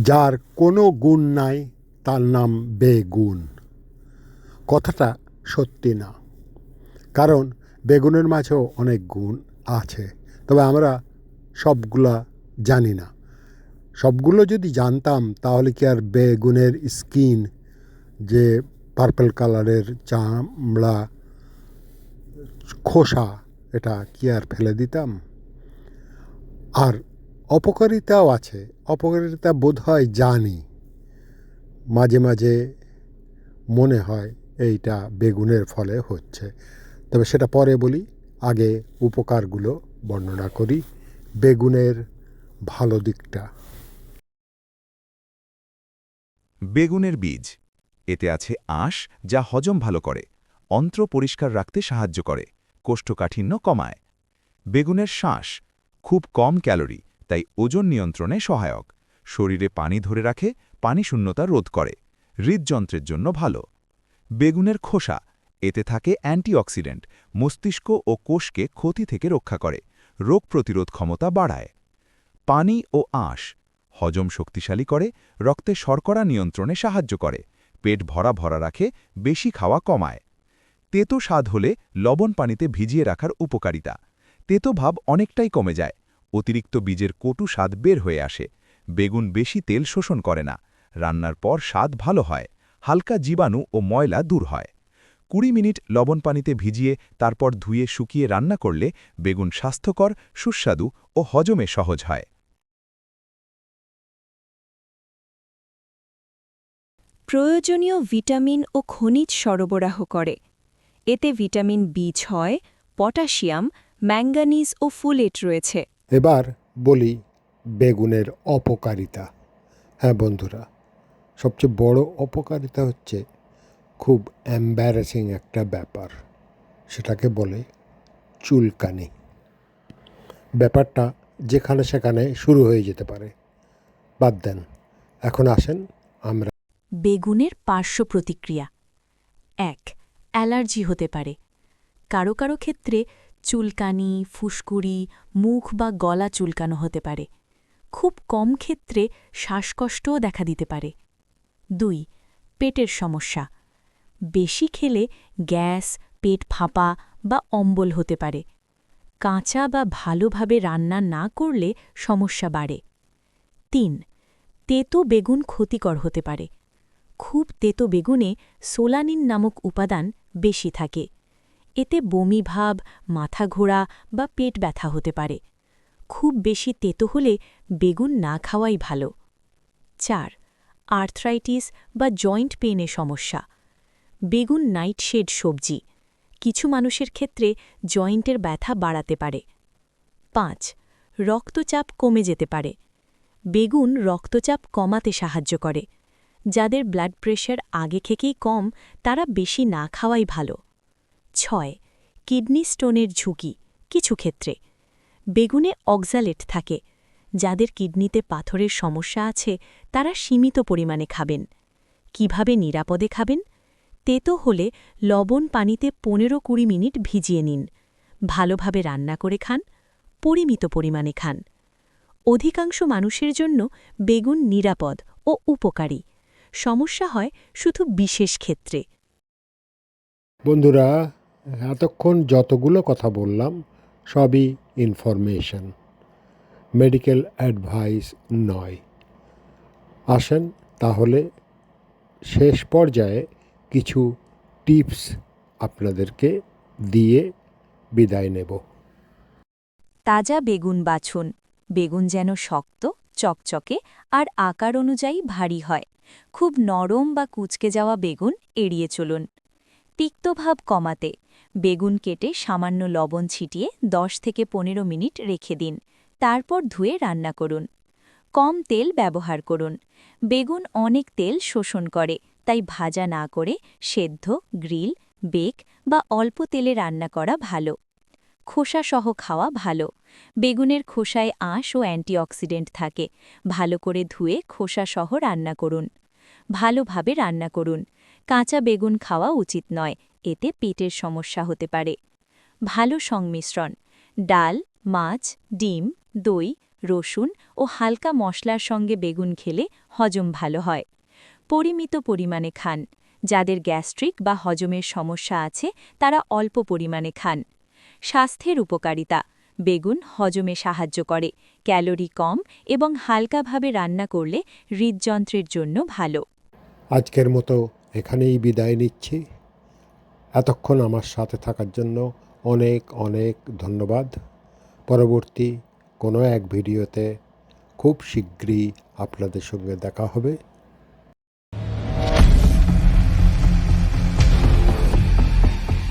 যার কোনো গুণ নাই, তার নাম বেগুন। কথাটা সত্যি না। কারণ বেগুনের মাঝেও অনেক গুণ আছে। তবে আমরা সবগুলা জানি না। সবগুলো যদি জানতাম, তাহলে কি আর বেগুনের স্কিন, যে পার্পল কালারের চামড়া, খোসা, এটা কি আর ফেলে দিতাম? আর অপকারিতাও আছে। অপকারিতা বোধ হয় জানি। মাঝে মাঝে মনে হয় এইটা বেগুনের ফলে হচ্ছে। তবে সেটা পরে বলি। আগে উপকারগুলো বর্ণনা করি। বেগুনের ভালো দিকটা। বেগুনের বীজ। এতে আছে আঁশ যা হজম ভালো করে, অন্ত্র পরিষ্কার রাখতে সাহায্য করে, কোষ্ঠকাঠিন্য কমায়। বেগুনের শ্বাস খুব কম ক্যালোরি তাই ওজন নিয়ন্ত্রণে সহায়ক। শরীরে পানি ধরে রাখে, পানি শূন্যতা রোধ করে। হৃদযন্ত্রের জন্য ভালো। বেগুনের খোসা, এতে থাকে অ্যান্টিঅক্সিডেন্ট, মস্তিষ্ক ও কোষকে ক্ষতি থেকে রক্ষা করে, রোগ প্রতিরোধ ক্ষমতা বাড়ায়। পানি ও আঁশ, হজম শক্তিশালী করে, রক্তে শর্করা নিয়ন্ত্রণে সাহায্য করে, পেট ভরা ভরা রাখে, বেশি খাওয়া কমায়। তেতো স্বাদ হলে লবণ পানিতে ভিজিয়ে রাখার উপকারিতা। তেতো ভাব অনেকটাই কমে যায়। অতিরিক্ত বীজের কটু স্বাদ বের হয়ে আসে। বেগুন বেশি তেল শোষণ করে না। রান্নার পর স্বাদ ভালো হয়। হালকা জীবাণু ও ময়লা দূর হয়। কুড়ি মিনিট লবণ পানিতে ভিজিয়ে তারপর ধুয়ে শুকিয়ে রান্না করলে বেগুন স্বাস্থ্যকর, সুস্বাদু ও হজমে সহজ হয়। প্রয়োজনীয় ভিটামিন ও খনিজ সরবরাহ করে। এতে ভিটামিন বি ছয়, পটাশিয়াম, ম্যাঙ্গানিজ ও ফুলেট রয়েছে। এবার বলি বেগুনের অপকারিতা। হ্যাঁ বন্ধুরা, সবচেয়ে বড় অপকারিতা হচ্ছে খুব অ্যাম্বারাসিং একটা ব্যাপার, সেটাকে বলে চুলকানি। ব্যাপারটা যেখানে সেখানে শুরু হয়ে যেতে পারে। বাদ দেন, এখন আসেন আমরা। বেগুনের পার্শ্ব প্রতিক্রিয়া। এক, অ্যালার্জি হতে পারে। কারও কারও ক্ষেত্রে চুলকানি, ফুসকুড়ি, মুখ বা গলা চুলকানো হতে পারে। খুব কম ক্ষেত্রে শ্বাসকষ্টও দেখা দিতে পারে। দুই, পেটের সমস্যা। বেশি খেলে গ্যাস, পেট ফাঁপা বা অম্বল হতে পারে। কাঁচা বা ভালোভাবে রান্না না করলে সমস্যা বাড়ে। তিন, তেতো বেগুন ক্ষতিকর হতে পারে। খুব তেতো বেগুনে সোলানিন নামক উপাদান বেশি থাকে। এতে বমি ভাব, মাথা ঘোরা বা পেট ব্যথা হতে পারে। খুব বেশি তেতো হলে বেগুন না খাওয়াই ভালো। চার, আর্থ্রাইটিস বা জয়েন্ট পেইনে সমস্যা। বেগুন নাইটশেড সবজি। কিছু মানুষের ক্ষেত্রে জয়েন্টের ব্যথা বাড়াতে পারে। পাঁচ, রক্তচাপ কমে যেতে পারে। বেগুন রক্তচাপ কমাতে সাহায্য করে। যাদের ব্লাড প্রেশার আগে থেকেই কম, তারা বেশি না খাওয়াই ভালো। ছয়, কিডনি স্টোনের ঝুঁকি, কিছু ক্ষেত্রে। বেগুনে অক্সালেট থাকে, যাদের কিডনিতে পাথরের সমস্যা আছে, তারা সীমিত পরিমাণে খাবেন। কীভাবে নিরাপদে খাবেন? তেতো হলে লবণ পানিতে পনেরো কুড়ি মিনিট ভিজিয়ে নিন। ভালোভাবে রান্না করে খান, পরিমিত পরিমাণে খান। অধিকাংশ মানুষের জন্য বেগুন নিরাপদ ও উপকারী। সমস্যা হয় শুধু বিশেষ ক্ষেত্রে। বন্ধুরা এতক্ষণ যতগুলো কথা বললাম, সবই ইনফরমেশন মেডিকেল অ্যাডভাইস নয়। আসেন তাহলে শেষ পর্যায়ে কিছু টিপস আপনাদেরকে দিয়ে বিদায় নেব। তাজা বেগুন বাছুন। বেগুন যেন শক্ত, চকচকে আর আকার অনুযায়ী ভারী হয়। খুব নরম বা কুচকে যাওয়া বেগুন এড়িয়ে চলুন। তিক্তভাব কমাতে বেগুন কেটে সামান্য লবণ ছিটিয়ে 10 থেকে পনেরো মিনিট রেখে দিন। তারপর ধুয়ে রান্না করুন। কম তেল ব্যবহার করুন। বেগুন অনেক তেল শোষণ করে, তাই ভাজা না করে সেদ্ধ, গ্রিল, বেক বা অল্প তেলে রান্না করা ভালো। খোসাসহ খাওয়া ভালো। বেগুনের খোসায় আঁশ ও অ্যান্টিঅক্সিডেন্ট থাকে। ভালো করে ধুয়ে খোসাসহ রান্না করুন। ভালোভাবে রান্না করুন। কাঁচা বেগুন খাওয়া উচিত নয়, এতে পেটের সমস্যা হতে পারে। ভালো সংমিশ্রণ, ডাল, মাছ, ডিম, দই, রসুন ও হালকা মশলার সঙ্গে বেগুন খেলে হজম ভালো হয়। পরিমিত পরিমাণে খান, যাদের গ্যাস্ট্রিক বা হজমের সমস্যা আছে, তারা অল্প পরিমাণে খান। স্বাস্থ্যের উপকারিতা, বেগুন হজমে সাহায্য করে, ক্যালোরি কম এবং হালকাভাবে রান্না করলে হৃদযন্ত্রের জন্য ভালো। আজকের মতো এখানেই বিদায় নিচ্ছি। এতক্ষণ আমার সাথে থাকার জন্য অনেক অনেক ধন্যবাদ। পরবর্তী কোনো এক ভিডিওতে খুব শীঘ্রই আপনাদের সঙ্গে দেখা হবে।